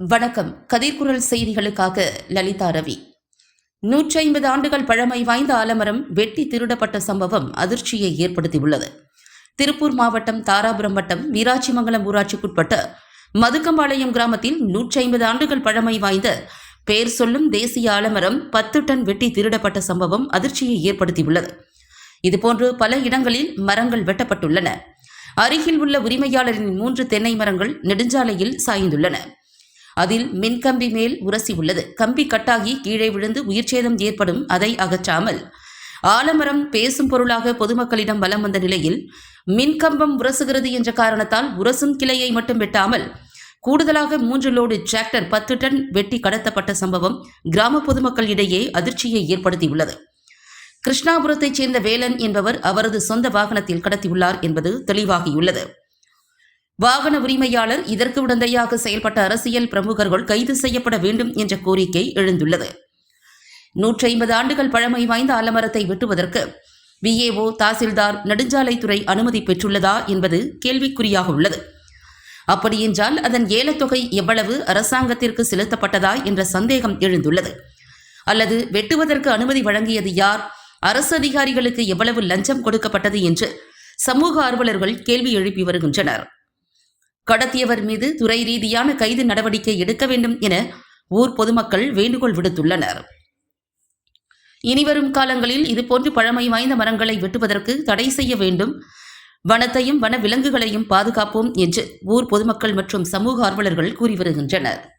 வணக்கம். கதிர்குரல் செய்திகளுக்காக லலிதா ரவி. நூற்றி ஐம்பது ஆண்டுகள் பழமை வாய்ந்த ஆலமரம் வெட்டி திருடப்பட்ட சம்பவம் அதிர்ச்சியை ஏற்படுத்தியுள்ளது. திருப்பூர் மாவட்டம் தாராபுரம் வட்டம் மீராட்சிமங்கலம் ஊராட்சிக்குட்பட்ட மதுக்கம்பாளையம் கிராமத்தில் நூற்றி ஐம்பது ஆண்டுகள் பழமை வாய்ந்த பெயர் சொல்லும் தேசிய ஆலமரம் பத்து டன் வெட்டி திருடப்பட்ட சம்பவம் அதிர்ச்சியை ஏற்படுத்தியுள்ளது. இதுபோன்று பல இடங்களில் மரங்கள் வெட்டப்பட்டுள்ளன. அருகில் உள்ள உரிமையாளரின் மூன்று தென்னை மரங்கள் நெடுஞ்சாலையில் சாய்ந்துள்ளன. அதில் மின்கம்பி மேல் உரசி உள்ளது. கம்பி கட்டாகி கீழே விழுந்து உயிர்ச்சேதம் ஏற்படும் அதை அகற்றாமல். ஆலமரம் பேசும் பொருளாக பொதுமக்களிடம் வலம் வந்த நிலையில் மின்கம்பம் உரசுகிறது என்ற காரணத்தால் உரசும் கிளையை மட்டும் வெட்டாமல் கூடுதலாக மூன்று லோடு டிராக்டர் பத்து டன் வெட்டி கடத்தப்பட்ட சம்பவம் கிராம பொதுமக்கள் இடையே அதிர்ச்சியை ஏற்படுத்தியுள்ளது. கிருஷ்ணாபுரத்தைச் சேர்ந்த வேலன் என்பவர் அவரது சொந்த வாகனத்தில் கடத்தியுள்ளார் என்பது தெளிவாகியுள்ளது. வாகன உரிமையாளர் இதற்கு உடந்தையாக செயல்பட்ட அரசியல் பிரமுகர்கள் கைது செய்யப்பட வேண்டும் என்ற கோரிக்கை எழுந்துள்ளது. நூற்றி ஐம்பது ஆண்டுகள் பழமை வாய்ந்த ஆலமரத்தை வெட்டுவதற்கு விஏஓ தாசில்தார் நெடுஞ்சாலைத்துறை அனுமதி பெற்றுள்ளதா என்பது கேள்விக்குறியாக உள்ளது. அப்படியென்றால் அதன் ஏலத்தொகை எவ்வளவு அரசாங்கத்திற்கு செலுத்தப்பட்டதா என்ற சந்தேகம் எழுந்துள்ளது. அல்லது வெட்டுவதற்கு அனுமதி வழங்கியது யார்? அரசு அதிகாரிகளுக்கு எவ்வளவு லஞ்சம் கொடுக்கப்பட்டது என்று சமூக ஆர்வலர்கள் கேள்வி எழுப்பி வருகின்றனர். கடத்தியவர் மீது துறை ரீதியான கைது நடவடிக்கை எடுக்க வேண்டும் என ஊர் பொதுமக்கள் வேண்டுகோள் விடுத்துள்ளனர். இனிவரும் காலங்களில் இதுபோன்று பழமை வாய்ந்த மரங்களை வெட்டுவதற்கு தடை செய்ய வேண்டும். வனத்தையும் வன விலங்குகளையும் பாதுகாப்போம் என்று ஊர் பொதுமக்கள் மற்றும் சமூக ஆர்வலர்கள் கூறி வருகின்றனர்.